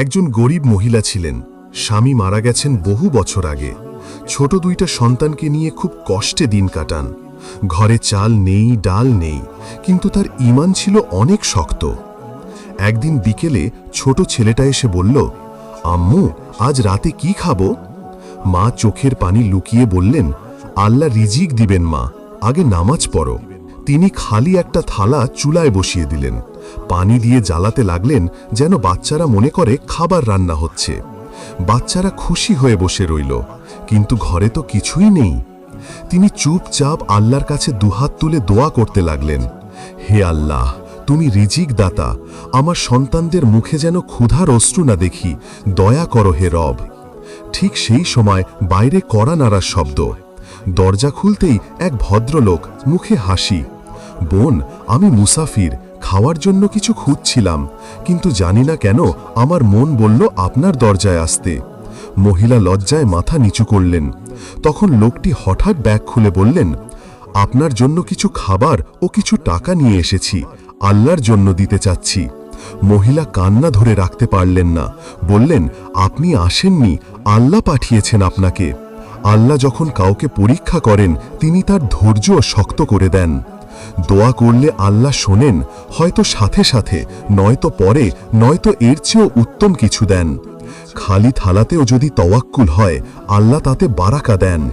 একজন গরিব মহিলা ছিলেন। স্বামী মারা গেছেন বহু বছর আগে। ছোট দুইটা সন্তানকে নিয়ে খুব কষ্টে দিন কাটান। ঘরে চাল নেই, ডাল নেই, কিন্তু তার ইমান ছিল অনেক শক্ত। একদিন বিকেলে ছোট ছেলেটা এসে বলল, আম্মু, আজ রাতে কি খাব? মা চোখের পানি লুকিয়ে বললেন, আল্লাহ রিজিক দিবেন মা, আগে নামাজ পড়ো। তিনি খালি একটা থালা চুলায় বসিয়ে দিলেন। পানি দিয়ে জ্বালাতে লাগলেন যেন বাচ্চারা মনে করে খাবার রান্না হচ্ছে। বাচ্চারা খুশি হয়ে বসে রইল, কিন্তু ঘরে তো কিছুই নেই। তিনি চুপচাপ আল্লাহর কাছে দুহাত তুলে দোয়া করতে লাগলেন, হে আল্লাহ, তুমি রিজিক দাতা আমার সন্তানদের মুখে যেন ক্ষুধার অশ্রু না দেখি, দয়া করো হে রব। ঠিক সেই সময় বাইরে কড়া নাড়ার শব্দ। দরজা খুলতেই এক ভদ্রলোক মুখে হাসি, বোন, আমি মুসাফির খাওয়ার জন্য কিছু খুঁজছিলাম, কিন্তু জানি না কেন আমার মন বলল আপনার দরজায় আসতে। মহিলা লজ্জায় মাথা নিচু করলেন। তখন লোকটি হঠাৎ ব্যাগ খুলে বললেন, আপনার জন্য কিছু খাবার ও কিছু টাকা নিয়ে এসেছি, আল্লাহর জন্য দিতে চাচ্ছি। মহিলা কান্না ধরে রাখতে পারলেন না, বললেন, আপনি আসেননি, আল্লাহ পাঠিয়েছেন আপনাকে। আল্লাহ যখন কাউকে পরীক্ষা করেন, তিনি তার ধৈর্য শক্ত করে দেন। দোয়া করলে আল্লাহ শোনেন, হয়তো সাথে সাথে, নয়তো পরে, নয়তো এর চেয়েও উত্তম কিছু দেন। খালি থালাতেও যদি তওয়াক্কুল হয়, আল্লাহ তাতে বারাকা দেন।